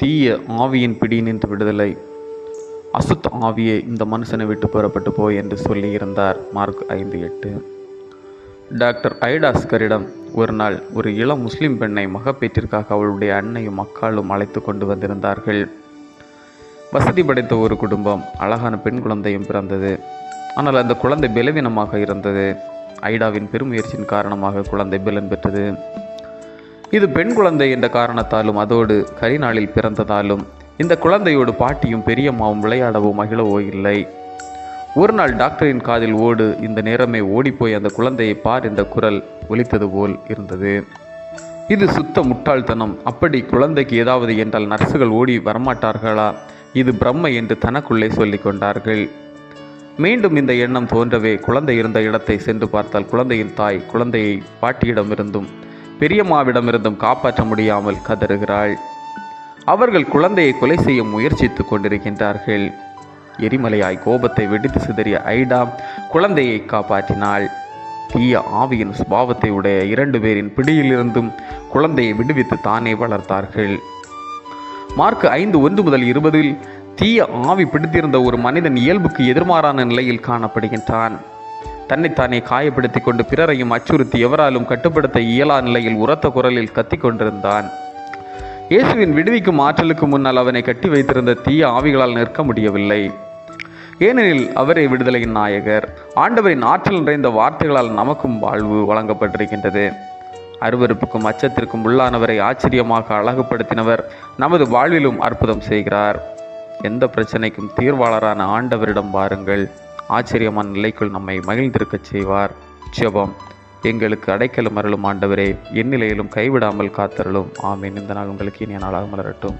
தீய ஆவியின் பிடி நின்று விடுதலை. அசுத் ஆவியே இந்த மனுஷனை விட்டு புறப்பட்டு போய் என்று சொல்லியிருந்தார். மார்க் ஐந்து எட்டு. டாக்டர் ஐடாஸ்கரிடம் ஒரு நாள் ஒரு இளம் முஸ்லிம் பெண்ணை மகப்பேற்றிற்காக அவளுடைய அன்னையும் அக்காலும் அழைத்து கொண்டு வந்திருந்தார்கள். வசதி படைத்த ஒரு குடும்பம் அழகான பெண் குழந்தையும் பிறந்தது. ஆனால் அந்த குழந்தை பலவீனமாக இருந்தது. ஐடாவின் பெருமுயற்சியின் காரணமாக குழந்தை பலன் பெற்றது. இது பெண் குழந்தை என்ற காரணத்தாலும் அதோடு கரிநாளில் பிறந்ததாலும் இந்த குழந்தையோடு பாட்டியும் பெரியம்மாவும் விளையாடவோ மகிழவோ இல்லை. ஒரு நாள் டாக்டரின் காதில் ஓடு இந்த நேரமே ஓடிப்போய் அந்த குழந்தையை பார் என்ற குரல் ஒலித்தது போல் இருந்தது. இது சுத்த முட்டாள்தனம். அப்படி குழந்தைக்கு ஏதாவது என்றால் நர்சுகள் ஓடி வரமாட்டார்களா? இது பிரம்மை என்று தனக்குள்ளே சொல்லிக் கொண்டார்கள். மீண்டும் இந்த எண்ணம் தோன்றவே குழந்தை இருந்த இடத்தை சென்று பார்த்தால் குழந்தையின் தாய் குழந்தையை பாட்டியிடமிருந்தும் பெரியம்மாவிடமிருந்தும் காப்பாற்ற முடியாமல் கதறுகிறாள். அவர்கள் குழந்தையை கொலை செய்ய முயற்சித்துக் கொண்டிருக்கின்றார்கள். எரிமலையாய் கோபத்தை வெடித்து சிதறிய ஐடா குழந்தையை காப்பாற்றினாள். தீய ஆவியின் சுபாவத்தை உடைய இரண்டு பேரின் பிடியிலிருந்தும் குழந்தையை விடுவித்து தானே வளர்த்தார்கள். மார்க் ஐந்து ஒன்று முதல் இருபதில் தீய ஆவி பிடித்திருந்த ஒரு மனிதன் இயல்புக்கு எதிர்மாறான நிலையில் காணப்படுகின்றான். தன்னைத்தானே காயப்படுத்திக் கொண்டு பிறரையும் அச்சுறுத்தி எவராலும் கட்டுப்படுத்த இயலா நிலையில் உரத்த குரலில் கத்திக் கொண்டிருந்தான். இயேசுவின் விடுவிக்கும் ஆற்றலுக்கு முன்னால் அவனை கட்டி வைத்திருந்த தீய ஆவிகளால் நிற்க முடியவில்லை. ஏனெனில் அவரே விடுதலையின் நாயகர். ஆண்டவரின் ஆற்றல் நிறைந்த வார்த்தைகளால் நமக்கும் வாழ்வு வழங்கப்பட்டிருக்கின்றது. அருவருப்புக்கும் அச்சத்திற்கும் உள்ளானவரை ஆச்சரியமாக அழகுபடுத்தினவர் நமது வாழ்விலும் அற்புதம் செய்கிறார். எந்த பிரச்சனைக்கும் தீர்வாளரான ஆண்டவரிடம் வாருங்கள். ஆச்சரியமான நிலைக்குள் நம்மை மகிழ்ந்திருக்கச் செய்வார். ஜெபம். எங்களுக்கு அடைக்கலும் அருளும் ஆண்டவரே எந்நிலையிலும் கைவிடாமல் காத்தருளும். ஆமீன். இந்த நாள் உங்களுக்கு இனிய நாளாக மலரட்டும்.